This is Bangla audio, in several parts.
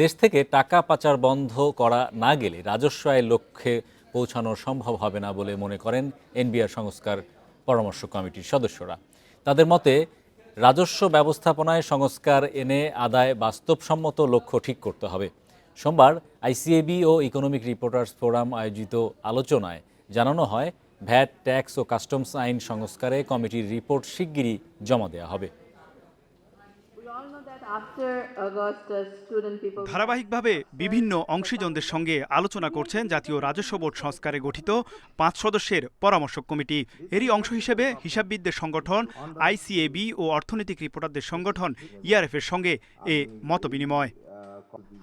দেশ থেকে টাকা পাচার বন্ধ করা না গেলে রাজস্ব আয়ের লক্ষ্যে পৌঁছানো সম্ভব হবে না বলে মনে করেন এনবিআর সংস্কার পরামর্শ কমিটির সদস্যরা। তাদের মতে, রাজস্ব ব্যবস্থাপনায় সংস্কার এনে আদায় বাস্তবসম্মত লক্ষ্য ঠিক করতে হবে। সোমবার আইসিএবি ও ইকোনমিক রিপোর্টার্স ফোরাম আয়োজিত আলোচনায় জানানো হয়, ভ্যাট, ট্যাক্স ও কাস্টমস আইন সংস্কারে কমিটির রিপোর্ট শিগগিরই জমা দেওয়া হবে। ধারাবাহিকভাবে বিভিন্ন অংশীজনদের সঙ্গে আলোচনা করছেন জাতীয় রাজস্ব বোর্ড সংস্কারে গঠিত পাঁচ সদস্যের পরামর্শক কমিটি। এরই অংশ হিসেবে হিসাববিদদের সংগঠন আইসিএবি ও অর্থনৈতিক রিপোর্টারদের সংগঠন ইআরএফ এর সঙ্গে এ মতবিনিময়।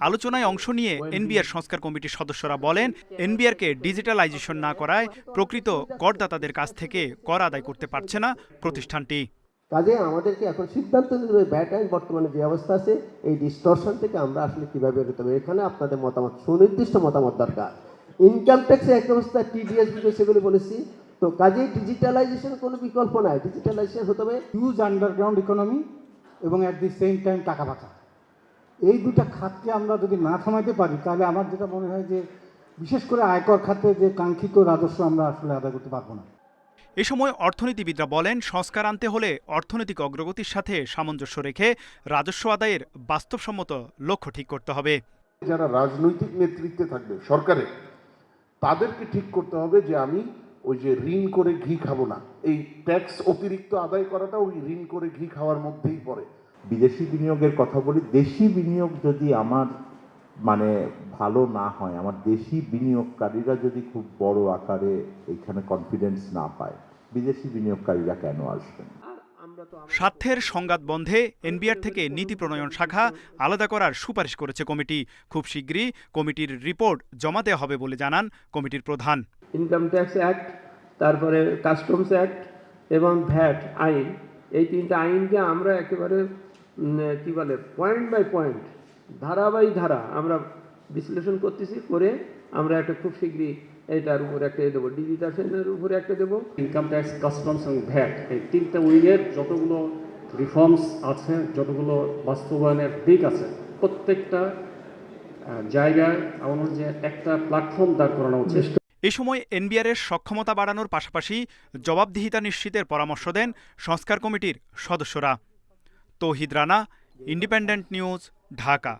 আলোচনায় অংশ নিয়ে এনবিআর সংস্কার কমিটির সদস্যরা বলেন এনবিআরকে ডিজিটালাইজেশন না করায় প্রকৃত করদাতাদের কাছ থেকে কর আদায় করতে পারছে না প্রতিষ্ঠানটি। কাজে আমাদেরকে এখন সিদ্ধান্ত নিতে হবে ব্যাট আইন বর্তমানে যে অবস্থা আছে, এই ডিস্টরশন থেকে আমরা আসলে কীভাবে বেরোতে হবে এখানে আপনাদের মতামত, সুনির্দিষ্ট মতামত দরকার। ইনকাম ট্যাক্সের এক অবস্থা টিডিএস সেগুলি বলেছি। তো কাজেই ডিজিটালাইজেশন কোনো বিকল্প নাই। ডিজিটালাইজেশন হতে হবে হিউজ আন্ডারগ্রাউন্ড ইকোনমি এবং অ্যাট দি সেম টাইম টাকা পাচার এই দুটা খাতকে আমরা যদি না থামাইতে পারি, তাহলে আমার যেটা মনে হয় যে, বিশেষ করে আয়কর খাতে যে কাঙ্ক্ষিত রাজস্ব আমরা আসলে আদায় করতে পারব না। এ সময় অর্থনীতিবিদরা বলেন সংস্কার আনতে হলে অর্থনৈতিক অগ্রগতির সাথে সামঞ্জস্য রেখে রাজস্ব আদায়ের বাস্তবসম্মত লক্ষ্য ঠিক করতে হবে। যারা রাজনৈতিক নেতৃত্বে থাকবে সরকারে তাদেরকে ঠিক করতে হবে যে আমি ওই যে ঋণ করে ঘি খাব না। এই ট্যাক্স অতিরিক্ত আদায় করাটা ওই ঋণ করে ঘি খাওয়ার মধ্যেই পড়ে। বিদেশি বিনিয়োগের কথা বলি দেশি বিনিয়োগ যদি আমার মানে ভালো না হয় আমার দেশি বিনিয়োগকারীরা যদি খুব বড় আকারে এখানে কনফিডেন্স না পায় বিদেশি বিনিয়োগকারীরা কেন আসবেন? স্বার্থের সংঘাত বন্ধে এনবিআর থেকে নীতি প্রণয়ন শাখা আলাদা করার সুপারিশ করেছে কমিটি। খুব শীঘ্রই কমিটির রিপোর্ট জমা দেওয়া হবে বলে জানান কমিটির প্রধান। ইনকাম ট্যাক্স অ্যাক্ট তারপরে কাস্টমস অ্যাক্ট এবং ভ্যাট আইন। এই তিনটা আইনকে আমরা একেবারে কি বলে পয়েন্ট বাই পয়েন্ট ধারা বাই ধারা আমরা বিশ্লেষণ করতেছি করে আমরা একটা খুব শীঘ্রই এটার উপরে একটা দেবো ডিজিটালের উপরে একটা দেবো। ইনকাম ট্যাক্স কাস্টমস এবং ভ্যাট এই তিনটা উইংয়ের যতগুলো রিফর্মস আছে যতগুলো বাস্তবায়নের দিক আছে প্রত্যেকটা জায়গায় আমার যে একটা প্ল্যাটফর্ম দাঁড় করানো উচিত। এ সময় এনবিআরের সক্ষমতা বাড়ানোর পাশাপাশি জবাবদিহিতা নিশ্চিতের পরামর্শ দেন সংস্কার কমিটির সদস্যরা। Touhid Rana independent news Dhaka.